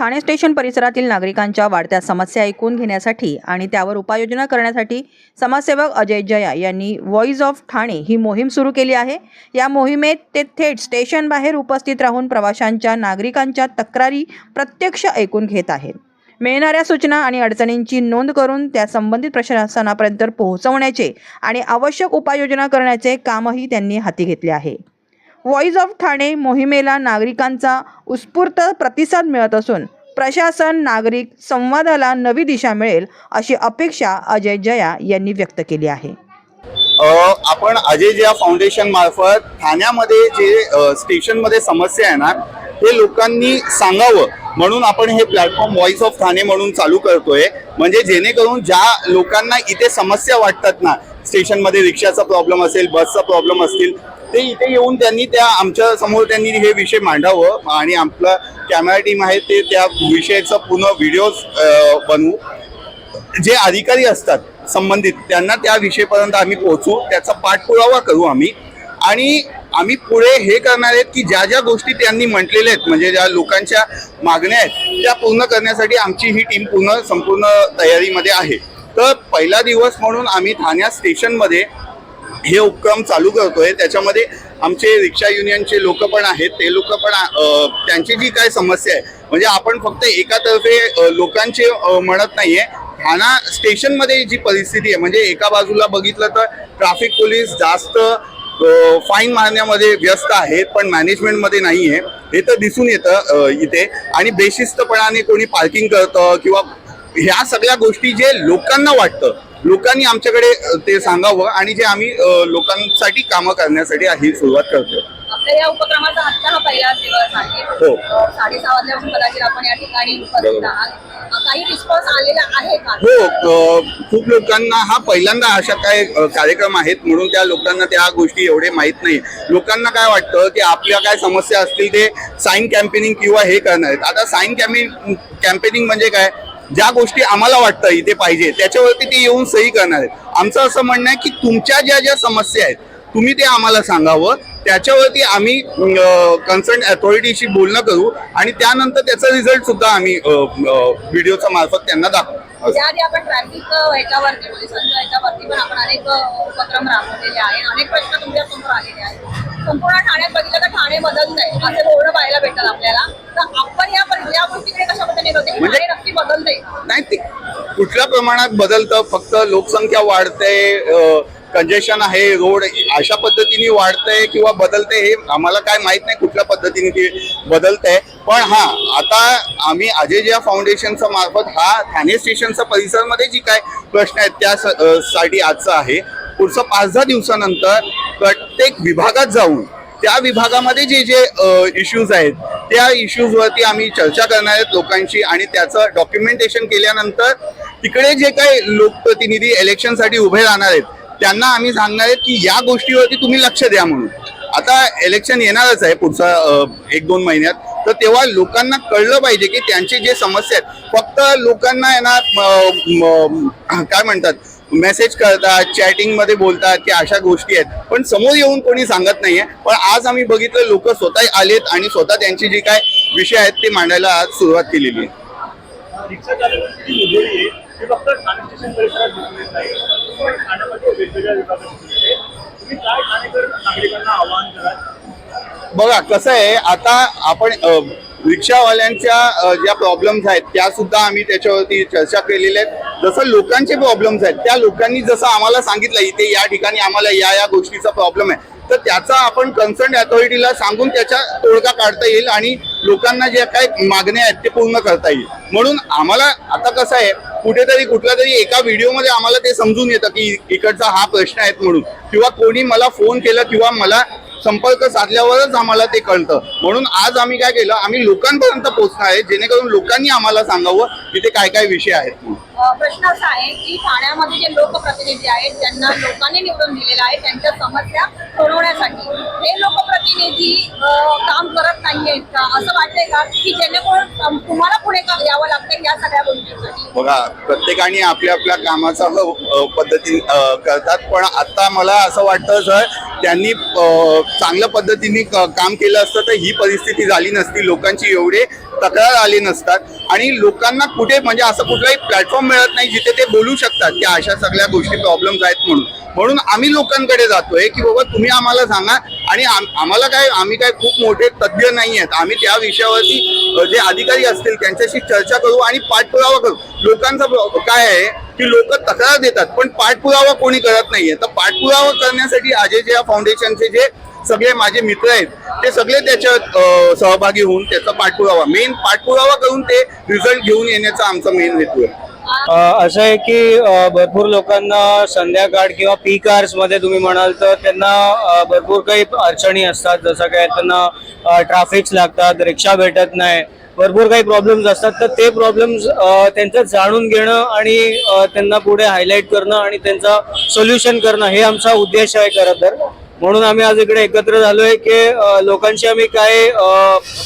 Thane station परिसरातील नागरिकांच्या वाढत्या समस्या ऐकून घेण्यासाठी आणि त्यावर उपाययोजना करण्यासाठी समाजसेवक अजय जया यांनी व्हॉइस ऑफ ठाणे ही मोहीम सुरू केली आहे. या मोहिमेत ते थेट स्टेशन बाहेर उपस्थित राहून प्रवाशांच्या नागरिकांच्या तक्रारी प्रत्यक्ष ऐकून घेत आहेत. मिळणाऱ्या सूचना आणि अडचणींची नोंद करून त्या संबंधित प्रशासनापर्यंत पोहोचवण्याचे आणि आवश्यक उपाययोजना करण्याचे कामही त्यांनी हाती घेतले आहे. व्हॉइस ऑफ ठाणे मोहिमेला नागरिकांचा उत्स्फूर्त प्रतिसाद मिळत असून प्रशासन नागरिक संवादाला नवी दिशा मिळेल अशी अपेक्षा अजय जया यांनी व्यक्त केली आहे. आपण अजय जया फाउंडेशन मार्फत ठाण्यामध्ये जे स्टेशनमध्ये समस्या आहे ना हे लोकांनी सांगावं. म्हणून आपण हे प्लॅटफॉर्म व्हॉइस ऑफ ठाणे म्हणून चालू करतोय. म्हणजे जेणेकरून ज्या लोकांना इथे समस्या वाटतात ना स्टेशनमध्ये रिक्षाचा प्रॉब्लेम असेल बसचा प्रॉब्लेम असतील ते इथे येऊन त्यांनी त्या आमच्यासमोर त्यांनी हे विषय मांडावं आणि आपला कॅमेरा टीम आहे ते त्या विषयाचा पूर्ण व्हिडिओज बनवू. जे अधिकारी असतात संबंधित त्यांना त्या विषयपर्यंत आम्ही पोहोचू त्याचा पाठपुरावा करू आम्ही. आणि आम्ही पुढे हे करणार आहेत की ज्या ज्या गोष्टी त्यांनी म्हटलेल्या आहेत म्हणजे ज्या लोकांच्या मागण्या आहेत त्या पूर्ण करण्यासाठी आमची ही टीम पूर्ण संपूर्ण तयारीमध्ये आहे. तर पहिला दिवस म्हणून आम्ही ठाण्या स्टेशनमध्ये हे उपक्रम चालू करतोय. त्याच्यामध्ये आमचे रिक्षा युनियनचे लोक पण आहेत. ते लोक पण त्यांची जी काय समस्या आहे म्हणजे आपण फक्त एकातर्फे लोकांचे म्हणत नाहीये. ठाणा स्टेशनमध्ये जी परिस्थिती आहे म्हणजे एका बाजूला बघितलं तर ट्रॅफिक पोलीस जास्त फाईन मारण्यामध्ये व्यस्त आहेत पण मॅनेजमेंटमध्ये नाही आहे हे तर दिसून येतं इथे. आणि बेशिस्तपणाने कोणी पार्किंग करतं किंवा ह्या सगळ्या गोष्टी जे लोकांना वाटतं लोकांनी आमच्याकडे ते सांगावं आणि जे आम्ही लोकांसाठी कामं करण्यासाठी ही सुरुवात करतो आपल्या या उपक्रमाचा आजचा हा पहिला दिवस आहे. हो. अ, साडेसहा वाजल्यापासून कदाचित आपण या ठिकाणी उपस्थित बरोबर. आहात. अ, काही रिस्पॉन्स आलेला आहे का? हो अ, खूप लोकांना हा पहिल्यांदा अशा काय कार्यक्रम आहेत म्हणून त्या लोकांना त्या गोष्टी एवढे माहीत नाही. लोकांना काय वाटतं की आपल्या काय समस्या असतील ते साईन कॅम्पेनिंग किंवा हे करणार आहेत. आता साईन कॅम्पेनिंग कॅम्पेनिंग म्हणजे काय? ज्या गोष्टी आम्हाला वाटतं इथे पाहिजे त्याच्यावरती ते येऊन सही करणार आहेत. आमचं असं म्हणणं आहे की तुमच्या ज्या ज्या समस्या आहेत तुम्ही ते आम्हाला सांगावं. त्याच्यावरती आम्ही कन्सर्न अथॉरिटीशी बोलणं करू आणि त्यानंतर त्याचा रिझल्ट सुद्धा आम्ही व्हिडिओच्या मार्फत त्यांना दाखवू. त्याआधी आपण ट्रॅफिक ह्याच्यावरती पोलिसांच्या ह्याच्यावरती पण आपण अनेक उपक्रम राबवलेले आहे अनेक प्रश्न तुमच्यासमोर आलेले आहेत. संपूर्ण ठाण्यात बघितलं तर ठाणे पाहायला भेटतात आपल्याला. तर आपण या या होते म्हणजे- नक्की बदलते. नाही ते कुठल्या प्रमाणात बदलतं? फक्त लोकसंख्या वाढते कंजेशन आहे रोड अशा पद्धतीने वाढतंय किंवा बदलतंय हे आम्हाला काय माहीत नाही कुठल्या पद्धतीने ते बदलतंय. पण हा आता आम्ही अजय जिया फाउंडेशनचा मार्फत हा ठाणे स्टेशनचा परिसरमध्ये जी काय प्रश्न आहेत त्या साठी आजचा आहे. पुढचं पाच दहा दिवसानंतर प्रत्येक विभागात जाऊन त्या विभागामध्ये जे जे इश्यूज आहेत त्या इश्यूजवरती आम्ही चर्चा करणार आहेत लोकांशी आणि त्याचं डॉक्युमेंटेशन केल्यानंतर तिकडे जे काही लोकप्रतिनिधी इलेक्शनसाठी उभे राहणार आहेत त्यांना आम्ही सांगणार आहेत की या गोष्टीवरती तुम्ही लक्ष द्या म्हणून. आता इलेक्शन येणारच आहे पुढचा एक दोन महिन्यात. तर तेव्हा लोकांना कळलं पाहिजे की त्यांची जे समस्या आहेत फक्त लोकांना आहे ना काय म्हणतात मेसेज करतात चॅटिंगमध्ये बोलतात की अशा गोष्टी आहेत. पण समोर येऊन कोणी सांगत नाहीये. पण आज आम्ही बघितलं लोक स्वतः आलेत आणि स्वतः त्यांची जी काय विषय आहेत ते मांडायला आज सुरुवात केलेली आहे. बघा कसं आहे आता आपण रिक्षावाल्यांच्या ज्या प्रॉब्लेम्स आहेत त्या सुद्धा आम्ही त्याच्यावरती चर्चा केलेल्या आहेत. जसं लोकांचे प्रॉब्लेम्स आहेत त्या लोकांनी जसं आम्हाला सांगितलं इथे या ठिकाणी आम्हाला या या गोष्टीचा प्रॉब्लेम आहे तर त्याचा आपण कन्सर्न अथॉरिटीला सांगून त्याचा तोडगा काढता येईल आणि लोकांना ज्या काही मागण्या आहेत ते पूर्ण करता येईल. म्हणून आम्हाला आता कसं आहे कुठेतरी कुठल्या तरी एका व्हिडिओमध्ये आम्हाला ते समजून येतं की इकडचा हा प्रश्न आहे म्हणून. किंवा कोणी मला फोन केला किंवा मला संपर्क साधल्यावरच आम्हाला ते कळतं. म्हणून आज आम्ही काय केलं आम्ही लोकांपर्यंत पोहोचणार आहे जेणेकरून लोकांनी आम्हाला सांगावं तिथे काय काय विषय आहेत. प्रश्न असा आहे की ठाण्यामध्ये जे लोकप्रतिनिधी आहेत ज्यांना लोकांनी निवडून दिलेलं आहे त्यांच्या समस्या सोडवण्यासाठी. हे लोक अ, काम करत नाहीयेत का असं वाटतंय का की जेणेकरून तुम्हाला पुढे का यावं लागतं या सगळ्या गोष्टींसाठी? बघा प्रत्येकाने आपल्या आपल्या कामाचा पद्धती करतात. पण आता मला असं वाटतं सर त्यांनी चांगल्या पद्धतीने काम केलं असतं तर ही परिस्थिती झाली नसती. लोकांची एवढे तक्रार आली नसतात आणि लोकांना कुठे म्हणजे असं कुठलाही प्लॅटफॉर्म मिळत नाही जिथे ते बोलू शकतात की अशा सगळ्या गोष्टी प्रॉब्लेम्स आहेत म्हणून. म्हणून आम्ही लोकांकडे जातोय की बाबा तुम्ही आम्हाला सांगा आणि आम्हाला काय आम्ही काय खूप मोठे तज्ज्ञ नाही आहेत. आम्ही त्या विषयावरती जे अधिकारी असतील त्यांच्याशी चर्चा करू आणि पाठपुरावा करू. लोकांचा काय आहे की लोक तक्रार देतात पण पाठपुरावा कोणी करत नाहीये. तर पाठपुरावा करण्यासाठी अजय जे फाउंडेशनचे जे सगळे माझे मित्र आहेत ते सगळे त्याच्यात सहभागी होऊन त्याचा पाठपुरावा मेन पाठपुरावा करून ते रिझल्ट घेऊन येण्याचा आमचा मेन हेतू आहे. असं आहे की भरपूर लोकांना संध्याकाळ किंवा पीक कार्समध्ये तुम्ही म्हणाल तर त्यांना भरपूर काही अडचणी असतात. जसं काय त्यांना ट्रॅफिक्स लागतात रिक्षा भेटत नाही भरपूर काही प्रॉब्लेम्स असतात. तर ते प्रॉब्लेम्स त्यांचं जाणून घेणं आणि त्यांना पुढे हायलाईट करणं आणि त्यांचं सोल्युशन करणं हे आमचा उद्देश आहे खरं तर. म्हणून आम्ही आज इकडे एकत्र झालोय की लोकांशी आम्ही काय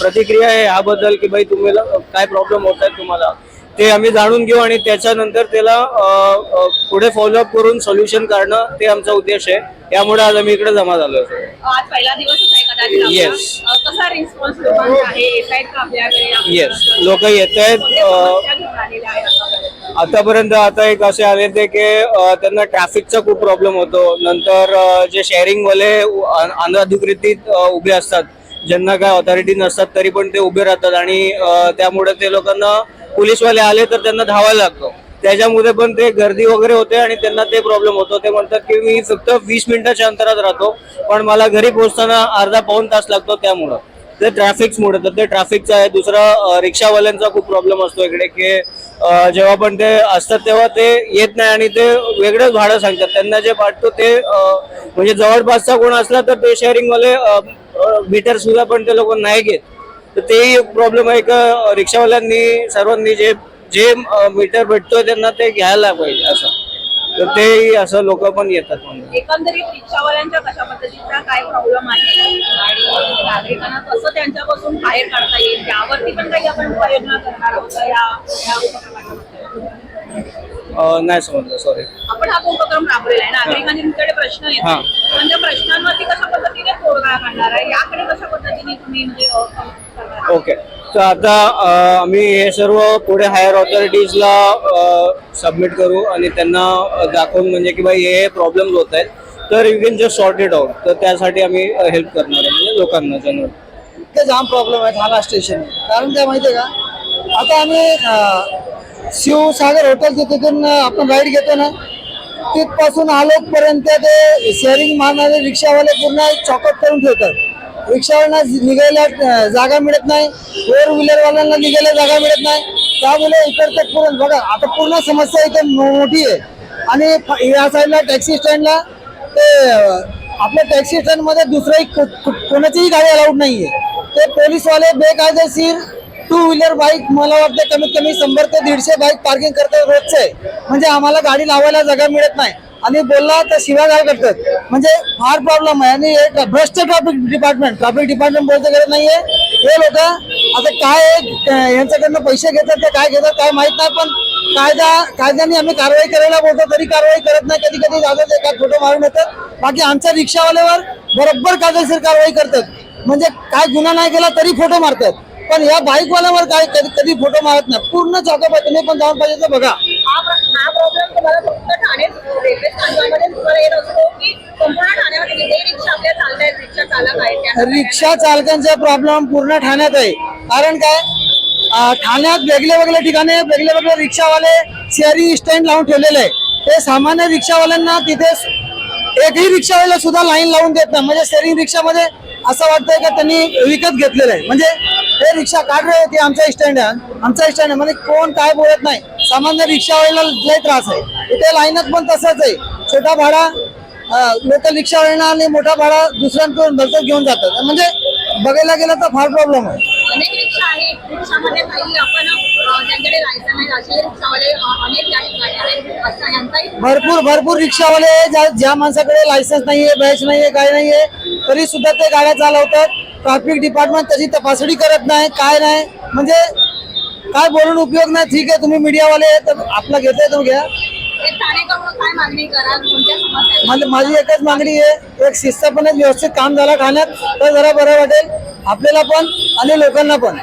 प्रतिक्रिया आहे याबद्दल की भाई तुम्हाला काय प्रॉब्लेम होत आहेत तुम्हाला? ते आम्ही जाणून घेऊ आणि त्याच्यानंतर त्याला पुढे फॉलोअप करून सोल्युशन काढणं ते आमचा उद्देश आहे. त्यामुळे आज आम्ही इकडे जमा झालो आज पहिला दिवसच आपल्याकडे? येस लोक येत आहेत? आतापर्यंत? आता एक असे आले ते की त्यांना ट्रॅफिकचा खूप प्रॉब्लेम होतो. नंतर जे शेअरिंगवाले अनधिकृत उभे असतात ज्यांना काय ऑथॉरिटी नसतात तरी पण ते उभे राहतात आणि त्यामुळे ते लोकांना पोलीसवाले आले तर त्यांना धावायला लागतो. त्याच्यामुळे पण ते गर्दी वगैरे होते आणि त्यांना ते प्रॉब्लेम होतो. ते म्हणतात की मी फक्त वीस मिनिटाच्या अंतरात राहतो पण मला घरी पोहोचताना अर्धा पाऊन तास लागतो त्यामुळं. ते ट्रॅफिकमुळे तर ते ट्रॅफिकचं आहे. दुसरा रिक्षावाल्यांचा खूप प्रॉब्लेम असतो इकडे की जेव्हा पण ते असतात तेव्हा ते येत नाही आणि ते वेगळंच भाडं सांगतात. त्यांना जे वाटतो ते म्हणजे जवळपासचा कोण असला तर ते शेअरिंगवाले मीटर सुद्धा पण ते लोक नाही घेत. तर तेही एक प्रॉब्लेम आहे का रिक्षावाल्यांनी सर्वांनी जे जे मीटर भेटतोय त्यांना ते घ्यायला पाहिजे असं. तर तेही असं लोक पण येतात म्हणून. एकंदरीत रिक्षावाल्यांच्या कशा पद्धतीचा काय प्रॉब्लेम आहे? आणि नागरिकांना कसं त्यांच्यापासून बाहेर काढता येईल? त्यावरती पण काही आपण उपाययोजना करणार आहोत का? या? अ, नाही समजलं सॉरी आपण हा उपक्रम राबवलेला आहे नागरिकांचे तुमच्याकडे प्रश्न हा. येतात पण त्या प्रश्नांवरती कशा पद्धतीने तोडगा काढणार आहे? याकडे कशा पद्धतीने तुम्ही म्हणजे अ, करणार आहात? ओके तर आता आम्ही हे सर्व पुढे हायर ऑथॉरिटीजला सबमिट करू आणि त्यांना दाखवून म्हणजे की बाई हे प्रॉब्लेम होत आहेत. तर you can just sort it out तर त्यासाठी आम्ही हेल्प करणार आहे म्हणजे लोकांना जनरल इतके जाम प्रॉब्लेम आहे ठाणा स्टेशन कारण काय आहे का? आता आम्ही शिवसागर हॉटेल तिथून आपण राईड घेतो ना तिथपासून आलोकपर्यंत ते शेअरिंग मारणारे रिक्षावाले पूर्ण चॉकअप करून ठेवतात. रिक्षावाल्यांना निघायला जागा मिळत नाही. फोर व्हीलरवाल्यांना निघायला जागा मिळत नाही. त्यामुळे इकडचं पूर्ण बघा आता पूर्ण समस्या इथे मोठी आहे. आणि या साईडला टॅक्सी स्टँडला ते आपल्या टॅक्सी स्टँडमध्ये दुसरंही कोणाचीही गाडी अलाउड आहे ते पोलीसवाले बेकायदेशीर टू व्हीलर बाईक मला वाटतं कमीत कमी शंभर ते दीडशे बाईक पार्किंग करतात रोजचे. म्हणजे आम्हाला गाडी लावायला जागा मिळत नाही. आणि बोलला तर काय करतात? म्हणजे फार प्रॉब्लेम आहे. आणि एक भ्रष्ट ट्रॅफिक डिपार्टमेंट ट्रॅफिक डिपार्टमेंट बोलते गरज नाहीये. हे लोक आता काय आहे, यांच्याकडनं पैसे घेतात ते काय घेतात काय माहीत नाही पण कायदा कायद्याने आम्ही कारवाई करायला बोलतो तरी कारवाई करत नाही. कधी कधी जातात एका फोटो मारून येतात. बाकी आमच्या रिक्षावाल्यावर बरोबर कायदेशीर कारवाई करतात. म्हणजे काय गुन्हा नाही केला तरी फोटो मारतात. पण या बाईकवाल्यावर काय कधी कधी फोटो मारत नाही. पूर्ण आहे तुम्ही पण जाऊन पाहिजे तर बघा. हा प्र- हा प्रॉब्लेम तुम्हाला फक्त ठाणे रेल्वे स्थानकामध्ये तुम्हाला येत असतो की संपूर्ण ठाण्यामध्ये जिथे रिक्षा आपल्या चालतायत रिक्षा चालक आहेत त्या रिक्षा चालकांचा प्रॉब्लेम पूर्ण ठाण्यात आहे. कारण काय? अं, ठाण्यात वेगळे वेगळे ठिकाणी वेगळे वेगळे रिक्षावाले शेअरिंग स्टँड लावून ठेवलेले आहे. ते सामान्य रिक्षावाल्यांना तिथे एकही रिक्षावाला सुद्धा लाईन लावून देत नाही. म्हणजे शेअरिंग रिक्षामध्ये असं वाटतंय का त्यांनी विकत घेतलेलं आहे. म्हणजे हे रिक्षा काढ रहे होते आमचा स्टँड आहे. आमचा स्टँड आहे. म्हणजे कोण काय बोलत नाही. सामान्य रिक्षावाल्याला लय त्रास आहे. इथे लाईनात पण तसंच आहे. छोटा भाडा लोकल रिक्षावाल्यांना आणि मोठा भाडा दुसऱ्यांकडून भलतच घेऊन जातात. म्हणजे बघायला गेलं तर फार प्रॉब्लेम आहे. अनेक रिक्षा आहेत. रिक्षामध्ये काही आपण अ, ज्यांच्याकडे लायसन आहे असे रिक्षावाले अ, अनेक या ठिकाणी आहेत. असं यांचाही भरपूर भरपूर रिक्षावाले ज्या ज्या माणसाकडे लायसन्स नाहीये बॅच नाहीये काय नाहीये तरी सुद्धा ते गाड्या चालवतात. ट्रॅफिक डिपार्टमेंट त्याची तपासणी करत नाही. काय नाही? म्हणजे काय बोलून उपयोग नाही. ठीक आहे तुम्ही मीडियावाले तर आपलं घेताय तर घ्या? म्हणजे माझी एकच मागणी आहे. एक शिस्तपणे व्यवस्थित काम झालं ठाण्यात तर जरा बरं वाटेल. आपल्याला पण आणि लोकांना पण.